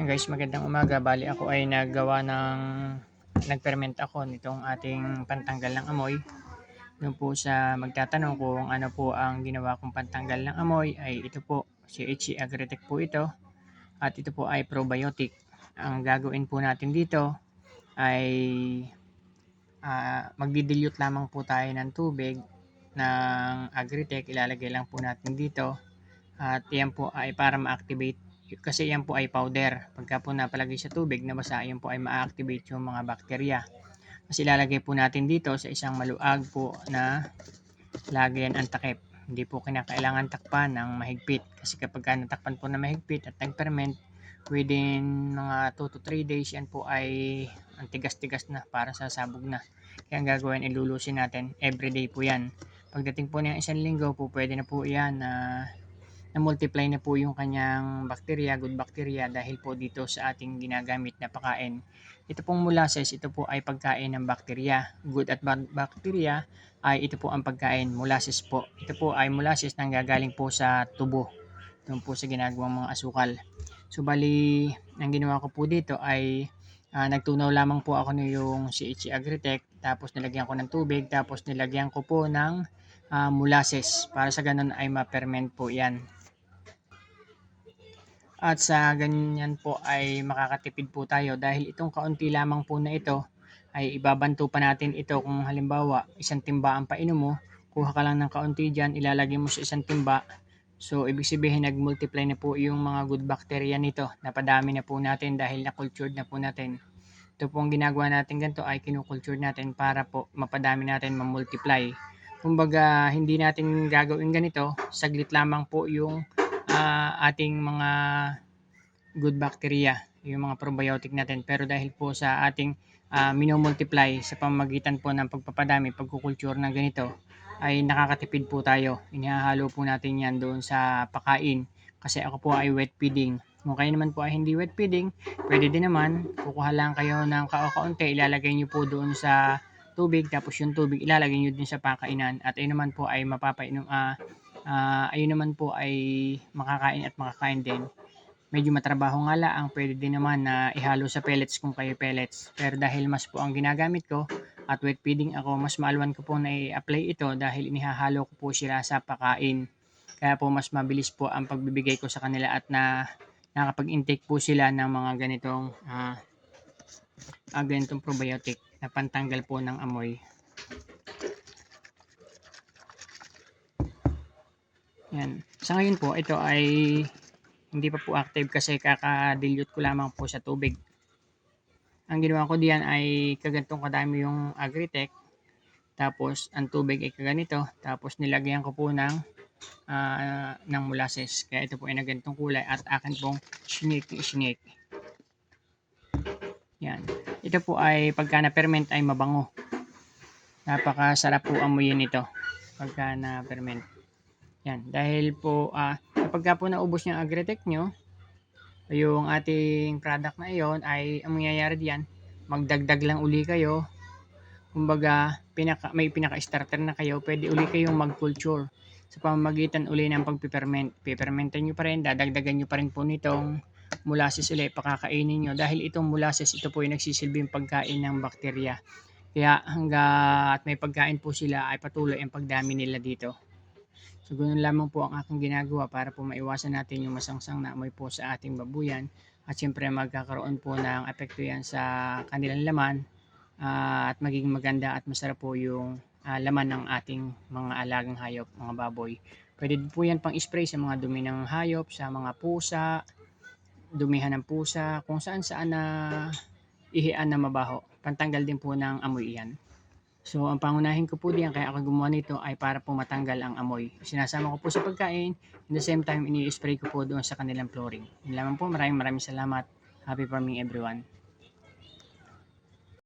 Yan guys, magandang umaga. Bali ako ay naggawa ng nagperment ako nitong ating pantanggal ng amoy. Doon po sa magtatanong kung ano po ang ginawa kong pantanggal ng amoy ay ito po, CHC Agritech po ito. At ito po ay probiotic. Ang gagawin po natin dito ay uh, magdi-dilute lamang po tayo ng tubig ng Agritech. Ilalagay lang po natin dito. At yan po ay para ma-activate kasi yan po ay powder. Pagka po napalagay sa tubig na basa, yan po ay ma-activate yung mga bakterya. Kasi ilalagay po natin dito sa isang maluag po na lagyan ang takip. Hindi po kinakailangan takpan ng mahigpit. Kasi kapag ka natakpan po na mahigpit at nag-ferment, within mga 2 to 3 days, yan po ay ang tigas-tigas na para sa sabog na. Kaya ang gagawin, ilulusin natin. Everyday po yan. Pagdating po ng isang linggo po, pwede na po yan na na-multiply na po yung kanyang bacteria, good bacteria dahil po dito sa ating ginagamit na pakain. Ito pong molasses, ito po ay pagkain ng bacteria. Good at bad bacteria ay ito po ang pagkain, molasses po. Ito po ay molasses nang gagaling po sa tubo. Doon po sa ginagawang mga asukal. So bali, ang ginawa ko po dito ay uh, nagtunaw lamang po ako ng yung CHC Agritech tapos nilagyan ko ng tubig tapos nilagyan ko po ng uh, molasses para sa ganun ay ma-ferment po yan at sa ganyan po ay makakatipid po tayo dahil itong kaunti lamang po na ito ay ibabanto pa natin ito kung halimbawa isang timba ang painom mo, kuha ka lang ng kaunti dyan, ilalagay mo sa isang timba. So, ibig sabihin nag-multiply na po yung mga good bacteria nito. Napadami na po natin dahil na-cultured na po natin. Ito po ang ginagawa natin ganito ay kinukulture natin para po mapadami natin ma-multiply. Kumbaga, hindi natin gagawin ganito. Saglit lamang po yung uh, ating mga good bacteria, yung mga probiotic natin. Pero dahil po sa ating uh, minomultiply sa pamamagitan po ng pagpapadami, pagkukulture ng ganito, ay nakakatipid po tayo. Inihahalo po natin yan doon sa pakain kasi ako po ay wet feeding. Kung kayo naman po ay hindi wet feeding, pwede din naman, kukuha lang kayo ng kaunti, ilalagay nyo po doon sa tubig, tapos yung tubig ilalagay nyo din sa pakainan at ayun naman po ay mapapainom, uh, uh, ayun naman po ay makakain at makakain din. Medyo matrabaho nga lang, pwede din naman na ihalo sa pellets kung kayo pellets. Pero dahil mas po ang ginagamit ko at wet feeding ako, mas maalwan ko po na i-apply ito dahil inihahalo ko po sila sa pakain. Kaya po mas mabilis po ang pagbibigay ko sa kanila at na nakapag-intake po sila ng mga ganitong uh, uh, ganitong probiotic na pantanggal po ng amoy. Yan. Sa ngayon po, ito ay hindi pa po active kasi kaka-dilute ko lamang po sa tubig. Ang ginawa ko diyan ay kagantong kadami yung Agritech. Tapos, ang tubig ay kaganito. Tapos, nilagyan ko po ng, uh, ng molasses. Kaya ito po ay nagantong kulay at akin pong snake-snake. Yan. Ito po ay pagka na-ferment ay mabango. Napakasarap po amuyin ito pagka na-ferment. Yan, dahil po uh, kapag po naubos yung agritech nyo, yung ating product na iyon ay ang mangyayari diyan, magdagdag lang uli kayo. Kumbaga, pinaka, may pinaka-starter na kayo, pwede uli kayong mag-culture sa pamamagitan uli ng pagpiperment. Pipermentan nyo pa rin, dadagdagan nyo pa rin po nitong molasses uli, pakakainin nyo. Dahil itong molasses, ito po yung nagsisilbing pagkain ng bakterya. Kaya hanggat may pagkain po sila ay patuloy ang pagdami nila dito. So, ganun lamang po ang aking ginagawa para po maiwasan natin yung masangsang na amoy po sa ating babuyan. At syempre magkakaroon po ng epekto yan sa kanilang laman uh, at magiging maganda at masarap po yung uh, laman ng ating mga alagang hayop, mga baboy. Pwede po yan pang spray sa mga dumi ng hayop, sa mga pusa, dumihan ng pusa, kung saan saan na ihian na mabaho. Pantanggal din po ng amoy yan. So, ang pangunahin ko po diyan, kaya ako gumawa nito ay para po matanggal ang amoy. Sinasama ko po sa pagkain, in the same time, ini-spray ko po doon sa kanilang flooring. Yun lamang po, maraming maraming salamat. Happy farming everyone.